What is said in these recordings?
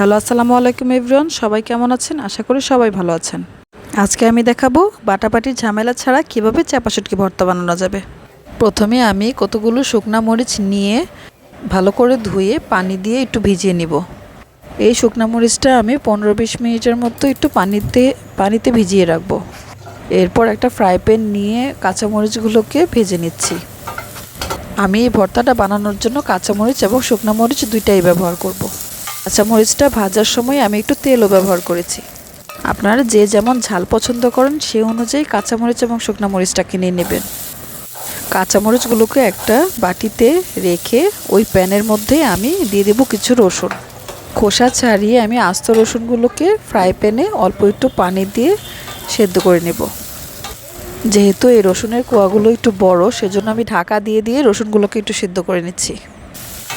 Hello, আসসালামু আলাইকুম everyone. সবাই কেমন আছেন? আশা করি সবাই ভালো আছেন। আজকে আমি দেখাবো বাটাবাটির ঝামেলা ছাড়া কীভাবে চাপা শুটকি ভর্তা বানানো যাবে। প্রথমে আমি কতগুলো শুকনা মরিচ নিয়ে ভালো করে ধুয়ে পানি দিয়ে একটু ভিজিয়ে নিব। এই শুকনা মরিচটা আমি পনেরো বিশ মিনিটের মতো একটু পানিতে পানিতে ভিজিয়ে রাখব। এরপর একটা ফ্রাই প্যান নিয়ে কাঁচামরিচগুলোকে ভেজে নিচ্ছি। আমি এই ভর্তাটা বানানোর জন্য কাঁচামরিচ এবং শুকনো মরিচ দুইটাই ব্যবহার করব। কাঁচামরিচটা ভাজার সময় আমি একটু তেলও ব্যবহার করেছি। আপনারা যে যেমন ঝাল পছন্দ করেন, সে অনুযায়ী কাঁচামরিচ এবং শুকনো মরিচটা কিনে নেবেন। কাঁচামরিচগুলোকে একটা বাটিতে রেখে ওই প্যানের মধ্যে আমি দিয়ে দেবো কিছু রসুন। খোসা ছাড়িয়ে আমি আস্ত রসুনগুলোকে ফ্রাই প্যানে অল্প একটু পানি দিয়ে সেদ্ধ করে নেব। যেহেতু এই রসুনের কোয়াগুলো একটু বড়, সেজন্য আমি ঢাকা দিয়ে দিয়ে রসুনগুলোকে একটু সেদ্ধ করে নিচ্ছি।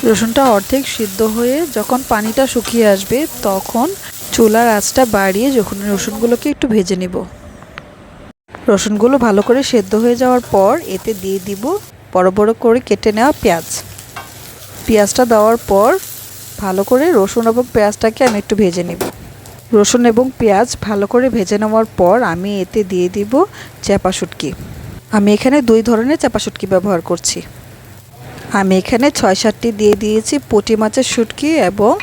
রসুনটা অর্ধেক সিদ্ধ হয়ে যখন পানিটা শুকিয়ে আসবে, তখন চুলার আঁচটা বাড়িয়ে যখন রসুনগুলোকে একটু ভেজে নিব। রসুনগুলো ভালো করে সেদ্ধ হয়ে যাওয়ার পর এতে দিয়ে দিব বড় বড় করে কেটে নেওয়া পেঁয়াজ। পেঁয়াজটা দেওয়ার পর ভালো করে রসুন এবং পেঁয়াজটাকে আমি একটু ভেজে নিব। রসুন এবং পেঁয়াজ ভালো করে ভেজে নেওয়ার পর আমি এতে দিয়ে দিব চাপা শুটকি আমি এখানে দুই ধরনের চাপা শুটকি ব্যবহার করছি। আমি এখানে ছয় সাতটি দিয়ে দিয়েছি, পুঁটি মাছের শুটকি এবং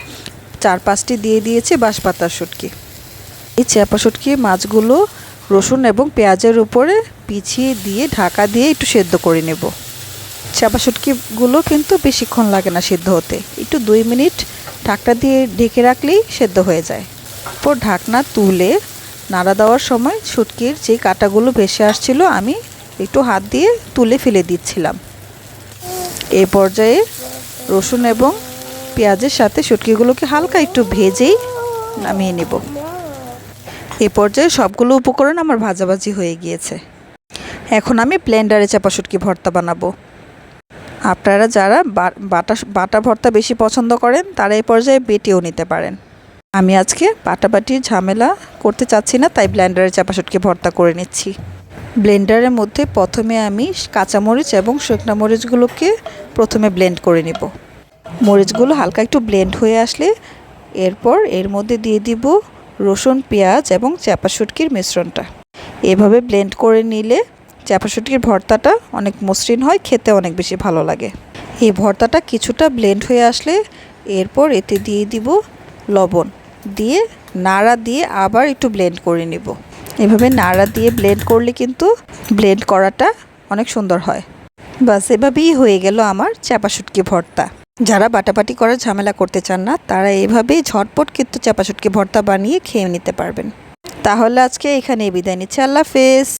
চার পাঁচটি দিয়ে দিয়েছি বাঁশপাতার শুটকি। এই চাপা শুটকি মাছগুলো রসুন এবং পেঁয়াজের উপরে পিছিয়ে দিয়ে ঢাকা দিয়ে একটু সেদ্ধ করে নেব। চাপা শুটকিগুলো কিন্তু বেশিক্ষণ লাগে না সিদ্ধ হতে। একটু দুই মিনিট ঢাকটা দিয়ে ঢেকে রাখলেই সেদ্ধ হয়ে যায়। পর ঢাকনা তুলে নাড়া দেওয়ার সময় শুটকির যে কাঁটাগুলো ভেসে আসছিল, আমি একটু হাত দিয়ে তুলে ফেলে দিচ্ছিলাম। এই পর্যায়ে রসুন এবং পেঁয়াজের সাথে শুটকিগুলোকে হালকা একটু ভেজেই নামিয়ে নেব। এ পর্যায়ে সবগুলো উপকরণ আমার ভাজাভাজি হয়ে গিয়েছে। এখন আমি ব্লেন্ডারে চাপা শুটকি ভর্তা বানাবো। আপনারা যারা বাটা বাটা ভর্তা বেশি পছন্দ করেন, তারা এই পর্যায়ে বেটেও নিতে পারেন। আমি আজকে বাটাবাটির ঝামেলা করতে চাচ্ছি না, তাই ব্লেন্ডারে চাপা শুটকি ভর্তা করে নিচ্ছি। ব্লেন্ডারের মধ্যে প্রথমে আমি কাঁচামরিচ এবং শুকনা মরিচগুলোকে প্রথমে ব্লেন্ড করে নেব। মরিচগুলো হালকা একটু ব্লেন্ড হয়ে আসলে এরপর এর মধ্যে দিয়ে দিব রসুন, পেঁয়াজ এবং চাপা শুটকির মিশ্রণটা। এভাবে ব্লেন্ড করে নিলে চাপা শুটকির ভর্তাটা অনেক মসৃণ হয়, খেতে অনেক বেশি ভালো লাগে। এই ভর্তাটা কিছুটা ব্লেন্ড হয়ে আসলে এরপর এতে দিয়ে দিব লবণ। দিয়ে নাড়া দিয়ে আবার একটু ব্লেন্ড করে নিব। এভাবে নাড়া দিয়ে ব্লেন্ড করলে কিন্তু ব্লেন্ড করাটা অনেক সুন্দর হয়। বাস, এভাবেই হয়ে গেল আমার চাপা শুটকি ভর্তা। যারা বাটাবাটি করার ঝামেলা করতে চান না, তারা এভাবেই ঝটপট কিন্তু চাপা শুটকি ভর্তা বানিয়ে খেয়ে নিতে পারবেন। তাহলে আজকে এখানে বিদায় নিচ্ছি। আল্লাহ হাফেজ।